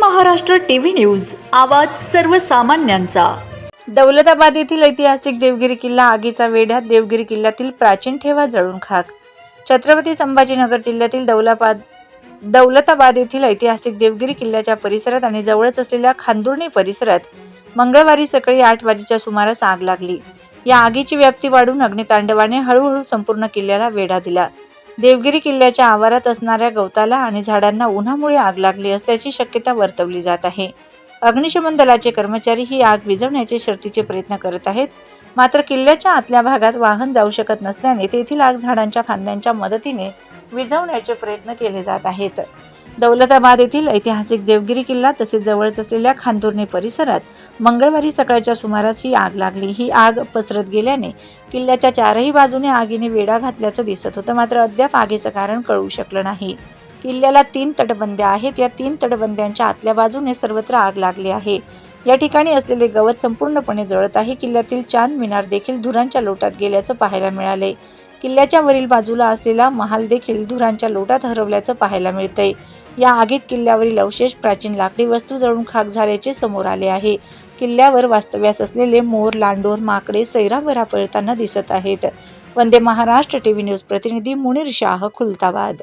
Maharashtra TV news आवाज सर्वसामान्यांचा. दौलताबाद येथील ऐतिहासिक देवगिरी किल्ला आगीचा वेढ्यात देवगिरी किल्ल्यातील प्राचीन ठेवा जळून खाक. छत्रपती संभाजीनगर जिल्ह्यातील दौलाबाद दौलताबाद येथील ऐतिहासिक देवगिरी किल्ल्याच्या परिसरात आणि जवळच असलेल्या खांदुर्णी परिसरात मंगळवारी सकाळी आठ वाजेच्या सुमारास आग लागली. या आगीची व्याप्ती वाढून अग्नितांडवाने हळूहळू संपूर्ण किल्ल्याला वेढा दिला. देवगिरी किल्ल्याच्या आवारात असणाऱ्या गवताला आणि झाडांना उन्हामुळे आग लागली असल्याची शक्यता वर्तवली जात आहे. अग्निशमन दलाचे कर्मचारी ही आग विझवण्याचे शर्तीचे प्रयत्न करत आहेत. मात्र किल्ल्याच्या आतल्या भागात वाहन जाऊ शकत नसल्याने तेथील आग झाडांच्या फांद्यांच्या मदतीने विझवण्याचे प्रयत्न केले जात आहेत. दौलताबाद येथील ऐतिहासिक देवगिरी किल्ला तसेच जवळच असलेल्या खांदुर्णी परिसरात मंगळवारी सकाळच्या सुमारास ही आग लागली. ही आग पसरत गेल्याने किल्ल्याच्या चारही बाजूने आगीने वेढा घातल्याचं दिसत होतं. मात्र अद्याप आगीचं कारण कळू शकलं नाही. किल्ल्याला तीन तटबंद्या आहेत. या तीन तटबंद्यांच्या आतल्या बाजूने सर्वत्र आग लागली आहे. या ठिकाणी असलेले गवत संपूर्णपणे जळत आहे. किल्ल्यातील चांद मिनार देखील धुरांच्या लोटात गेल्याचं पाहायला मिळाले किल्ल्याच्या वरील बाजूला असलेला महाल देखील धुरांच्या लोटात हरवल्याचं पाहायला मिळतंय. या आगीत किल्ल्यावरील अवशेष प्राचीन लाकडी वस्तू जळून खाक झाल्याचे समोर आले आहे. किल्ल्यावर वास्तव्यास असलेले मोर लांडोर माकडे सैरावरा पळताना दिसत आहेत. वंदे महाराष्ट्र टीव्ही न्यूज प्रतिनिधी मुनीर शाह खुलताबाद.